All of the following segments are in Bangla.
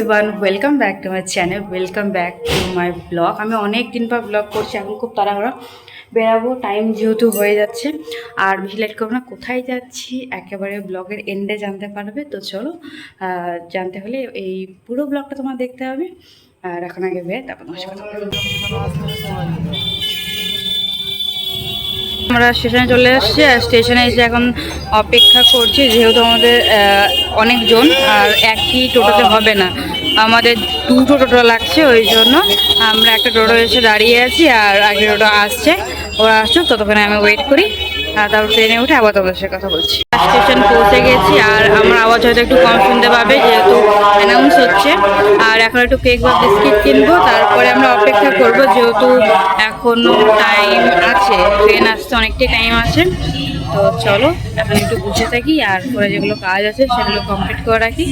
Everyone welcome back to my channel welcome back to my blog আমি অনেক দিন পর ব্লগ করছি, এখন খুব তাড়াহুড়ো। বেরাবো টাইম যেহেতু হয়ে যাচ্ছে, আর বেশি করব না। কোথায় যাচ্ছি? একেবারে ব্লগের এন্ডে জানতে পারবে। তো চলো জানতে হলে এই পুরো ব্লগটা তোমার দেখতে হবে। আর এখন আগে বের, তারপর। আমরা স্টেশনে চলে এসেছি, আর স্টেশনে এসে এখন অপেক্ষা করছি, যেহেতু আমাদের অনেকজন, আর একই টোটোতে হবে না। আমাদের দুটো টোটো লাগছে, ওই জন্য আমরা একটা টোটো এসে দাঁড়িয়ে আছি, আর আগে টোটো আসছে, ওরা আসুক ততক্ষণে আমি ওয়েট করি তারপর ট্রেনে উঠে আবার তোমাদের সাথে কথা বলছি। স্টেশন পৌঁছে গেছি, আর আমার আওয়াজ হয়তো একটু কম শুনতে পাবে, যেহেতু অ্যানাউন্স হচ্ছে। আর এখন একটু কেক বা বিস্কিট কিনবো, তারপরে আমরা অপেক্ষা করব, যেহেতু এখনও টাইম আছে। ট্রেন আসতে অনেকটাই টাইম আছে। তো চলো, এখন একটু বুঝে থাকি, আর পরে যেগুলো কাজ আছে সেগুলো কমপ্লিট করে রাখি।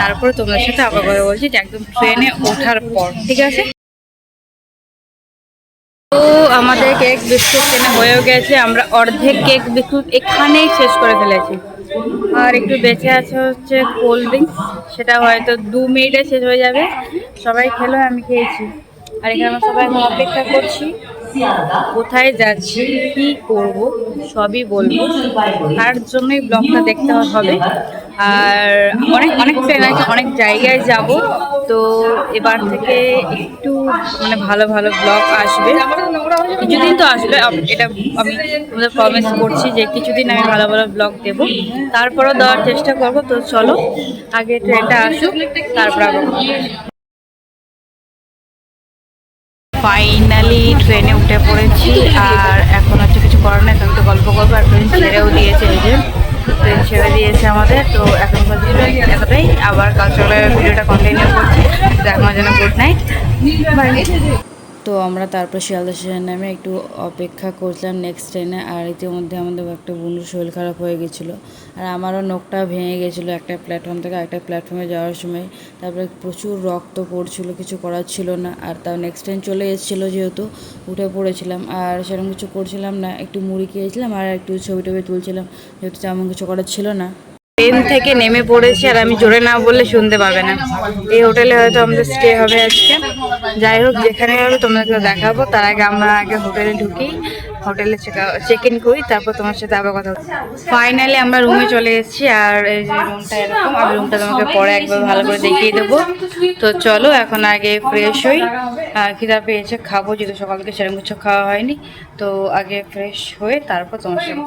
তারপরে তোমাদের সাথে আবার কথা বলছি যে একদম ট্রেনে ওঠার পর, ঠিক আছে? তো আমাদের কেক বিস্কুট কেনা হয়েও গেছে, আমরা অর্ধেক কেক বিস্কুট এখানেই শেষ করে ফেলেছি। আর একটু বেঁচে আছে হচ্ছে কোল্ড ড্রিঙ্কস। সেটা হয়তো দু মিনিটে শেষ হয়ে যাবে। সবাই খেলো, আমি খেয়েছি। আর এখানে আমরা সবাই অপেক্ষা করছি। কোথায় যাচ্ছি, কি করব, সবই বলব। তার জন্যই ব্লগটা দেখতে হবে। আর অনেক অনেক আছে, অনেক জায়গায় যাব। তো এবার থেকে একটু মানে ভালো ভালো ব্লগ আসবে। কিছুদিন তো আসবে এটা আমি তোমাদের প্রমিস করছি যে কিছুদিন আমি ভালো ভালো ব্লগ দেব। তারপরও দেওয়ার চেষ্টা করব। তো চলো, আগে ট্রেনটা আসুক, তারপর আবার। ফাইনালি ট্রেনে উঠে পড়েছি, আর এখন হচ্ছে কিছু করার নেই তো একটু গল্প করব, আর ট্রেন ছেড়েও দিয়েছে নিজের ট্রেন ছেড়ে দিয়েছে আমাদের, তো এখন পর্যন্ত এতটাই আবার কাল ভিডিওটা কন্টিনিউ করছি, তো এখন যেন গুড নাইট বাই তো আমরা তারপর শিয়ালদা স্টেশনে নামে একটু অপেক্ষা করছিলাম নেক্সট ট্রেনে আর ইতিমধ্যে আমাদের একটা বন্ধুর শরীর খারাপ হয়ে গেছিল। আর আমারও নখটা ভেঙে গেছিল একটা প্ল্যাটফর্ম থেকে আরেকটা প্ল্যাটফর্মে যাওয়ার সময়। তারপরে প্রচুর রক্ত পড়ছিল, কিছু করার ছিল না। আর তাও নেক্সট ট্রেন চলে এসেছিল যেহেতু, উঠে পড়েছিলাম। আর সেরকম কিছু করছিলাম না, একটু মুড়ি খেয়েছিলাম আর একটু ছবি টবি তুলছিলাম। যেহেতু তেমন কিছু করার ছিল না। ট্রেন থেকে নেমে পড়েছি আর আমি জোরে না বললে শুনতে পাবে না। এই হোটেলে হয়তো আমাদের স্টে হবে আজকে। যাই হোক, যেখানে হবে তোমাদেরকে দেখাবো। তার আগে আমরা আগে হোটেলে ঢুকি, হোটেলে চেক ইন করি, তারপর তোমার সাথে আবার কথা ফাইনালি আমরা রুমে চলে এসেছি আর এই যে রুমটা এরকম, আমি রুমটা তোমাকে পরে একবার ভালো করে দেখিয়ে দেবো। তো চলো, এখন আগে ফ্রেশ হই। আর খিদা পেয়েছে, খাব, যেহেতু সকাল থেকে সেরকম কিছু খাওয়া হয়নি। তো আগে ফ্রেশ হয়ে তারপর তোমার সাথে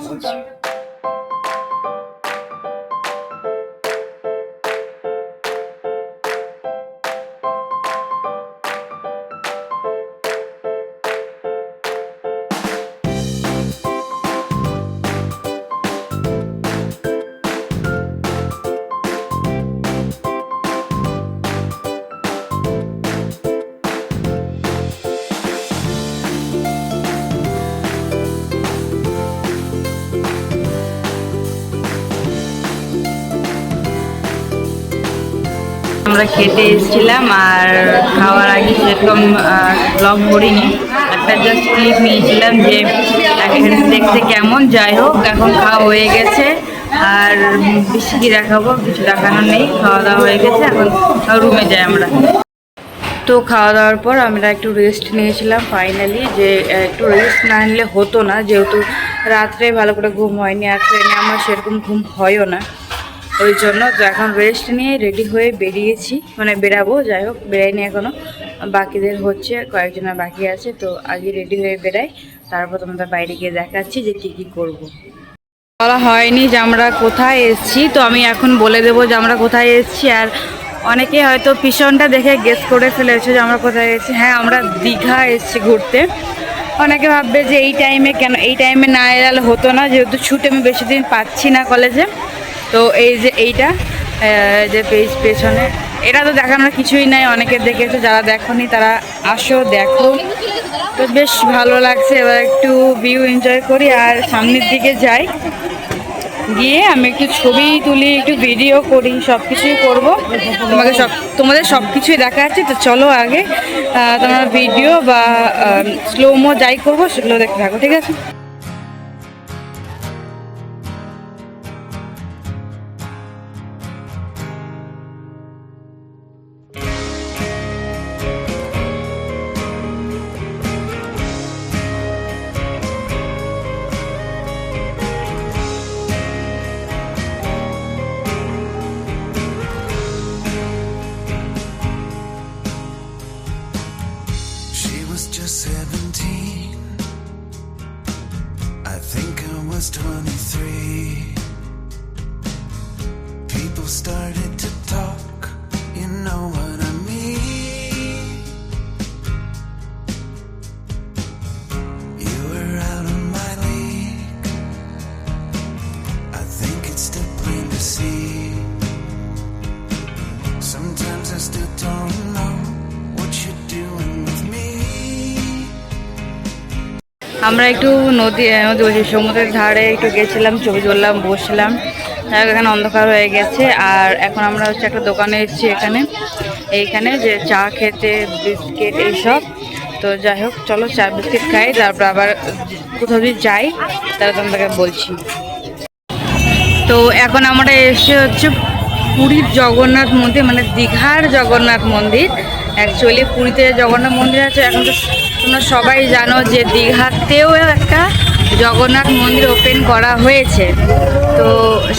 আমরা খেতে এসেছিলাম আর খাওয়ার আগে সেরকম ব্লগ করিনি। একটা জাস্ট ক্লিপ নিয়েছিলাম যে দেখতে কেমন। যাই হোক, এখন খাওয়া হয়ে গেছে। আর বেশি কি দেখাবো, কিছু দেখানো নেই। খাওয়া দাওয়া হয়ে গেছে, এখন রুমে যাই আমরা। তো খাওয়া দাওয়ার পর আমরা একটু রেস্ট নিয়েছিলাম ফাইনালি যে একটু রেস্ট না নিলে হতো না। যেহেতু রাত্রে ভালো করে ঘুম হয়নি, আর ট্রেনে আমার সেরকম ঘুম হয়ও না। ওই জন্য তো এখন রেস্ট নিয়ে রেডি হয়ে বেরিয়েছি। মানে বেরাবো, যাই হোক, বেরাইনি এখনও বাকিদের হচ্ছে, কয়েকজনের বাকি আছে, তো আগে রেডি হয়ে বেরাই। তারপর তোমাদের বাইরে গিয়ে দেখাচ্ছি যে কী কী করব। বলা হয়নি যে আমরা কোথায় এসেছি, তো আমি এখন বলে দেবো যে আমরা কোথায় এসেছি। আর অনেকে হয়তো পিছনটা দেখে গেস করে ফেলেছে যে আমরা কোথায় এসেছি। হ্যাঁ আমরা দীঘা এসেছি ঘুরতে। অনেকে ভাববে যে এই টাইমে কেন, এই টাইমে না এলে হতো না, যেহেতু ছুটি আমি বেশি দিন পাচ্ছি না কলেজে তো এই যে এইটা যে পেজ পেছনে, এটা তো দেখানোর কিছুই নাই, অনেকে দেখেছ, যারা দেখোনি তারা আসো, দেখো। তো বেশ ভালো লাগছে, এবার একটু ভিউ এনজয় করি, আর সামনের দিকে যাই। গিয়ে আমি একটু ছবি তুলি, একটু ভিডিও করি সব কিছুই করব। তোমাকে সব, তোমাদের সব কিছুই দেখাচ্ছি তো চলো আগে তোমরা ভিডিও বা স্লোমো যাই করব, সেগুলো দেখতে থাকো, ঠিক আছে? আমরা একটু নদী নদী বলছি সমুদ্রের ধারে একটু গেছিলাম, ছবি তুললাম, বসলাম। এখানে অন্ধকার হয়ে গেছে। আর এখন আমরা হচ্ছে একটা দোকানে এসেছি এখানে। এইখানে যে চা খেতে, বিস্কিট এইসব। তো যাই হোক, চলো চা, বিস্কিট খাই, তারপর আবার কোথাও যদি যাই, তাহলে তোমাদেরকে বলছি। তো এখন আমরা এসে হচ্ছে পুরীর জগন্নাথ মন্দির মানে দীঘার জগন্নাথ মন্দির। অ্যাকচুয়ালি পুরীতে জগন্নাথ মন্দির আছে, এখন তো তোমরা সবাই জানো যে দীঘাতেও একটা জগন্নাথ মন্দির ওপেন করা হয়েছে। তো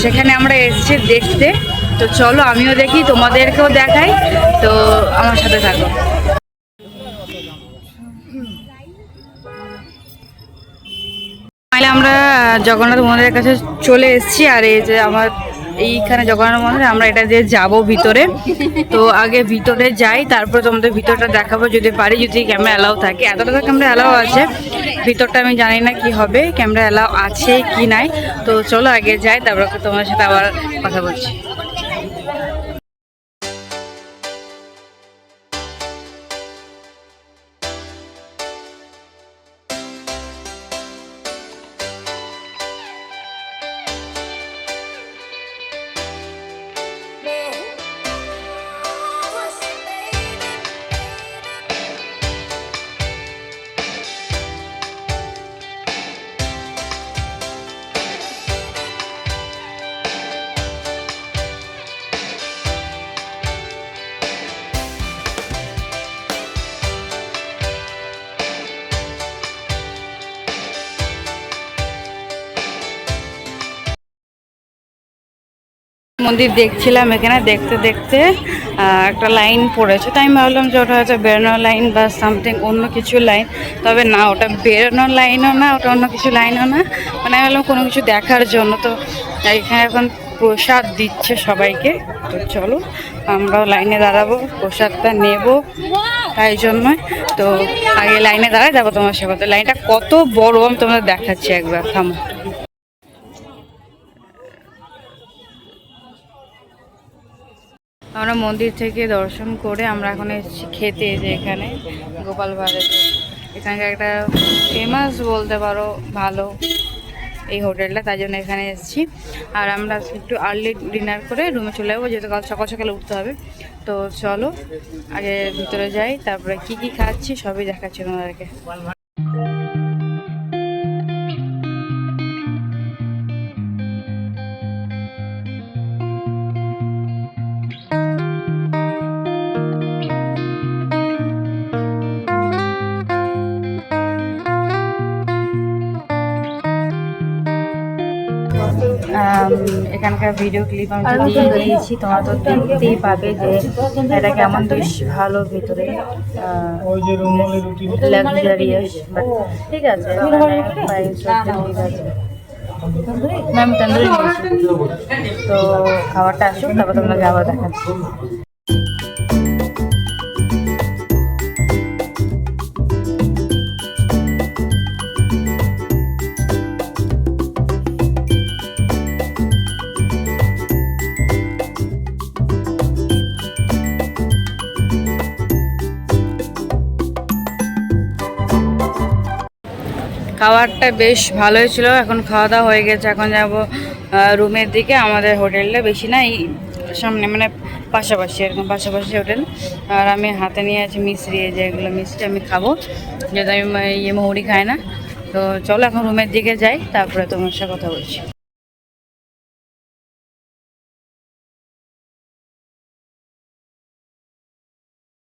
সেখানে আমরা এসেছি দেখতে। তো চলো, আমিও দেখি, তোমাদেরকেও দেখাই। তো আমার সাথে থাকো। আমরা জগন্নাথ মন্দিরের কাছে চলে এসেছি, আর এই যে আমার এইখানে জগন্নাথ মন্দিরে আমরা এটা দিয়ে যাব ভিতরে। তো আগে ভিতরে যাই, তারপরে তোমাদের ভিতরটা দেখাবো যদি পারি, যদি ক্যামেরা অ্যালাউ থাকে। এতটা তো ক্যামেরা অ্যালাউ আছে। ভিতরটা আমি জানি না কি হবে ক্যামেরা অ্যালাউ আছে কি নাই। তো চলো আগে যাই, তারপর তোমার সাথে আবার কথা বলছি। মন্দির দেখছিলাম এখানে, দেখতে দেখতে একটা লাইন পড়েছে। তাই আমি ভাবলাম যে ওটা হচ্ছে বেরোনোর লাইন বা সামথিং অন্য কিছু লাইন তবে না, ওটা বেরোনোর লাইনও না, ওটা অন্য কিছু লাইনও না। মানে আমি ভাবলাম কোনো কিছু দেখার জন্য। তো এখানে এখন প্রসাদ দিচ্ছে সবাইকে। তো চলো, আমরাও লাইনে দাঁড়াবো, প্রসাদটা নেব তাই জন্যই। তো আগে লাইনে দাঁড়াই তারপর তোমার সে লাইনটা কত বড়, আমি তোমাদের দেখাচ্ছি একবার, থামো। আমরা মন্দির থেকে দর্শন করে আমরা এখন এসেছি খেতে যে এখানে, গোপাল ভাড়ে এখানকার একটা ফেমাস বলতে পারো ভালো এই হোটেলটা, তাই জন্য এখানে এসেছি। আর আমরা একটু আর্লি ডিনার করে রুমে চলে যাব, যেহেতু কাল সকাল সকালে উঠতে হবে। তো চলো, আগে ভিতরে যাই, তারপরে কি কি খাচ্ছি সবই দেখাচ্ছি তোমাদেরকে। এখানকার ভিডিও ক্লিপ আমি দিয়ে দিয়েছি তোমরা তো দেখতেই পাবে যে এটা কেমন বেশ ভালো ভিতরে লাক্সারিয়াস বাট ঠিক আছে ঠিক আছে। ম্যাম তন্দুরি তো খাবারটা আসুক তারপর তোমরা আবার দেখাচ্ছি। খাবারটা বেশ ভালোই ছিল। এখন খাওয়া দাওয়া হয়ে গেছে। এখন যাব রুমের দিকে। আমাদের হোটেলটা বেশি না, এই সামনে মানে পাশাপাশি এরকম পাশাপাশি হোটেল। আর আমি হাতে নিয়ে আছি মিশ্রি যে এগুলো মিশ্রি আমি খাব। যেহেতু আমি ইয়ে মৌরি খাই না। তো চলো এখন রুমের দিকে যাই, তারপরে তোমার সাথে কথা বলছি।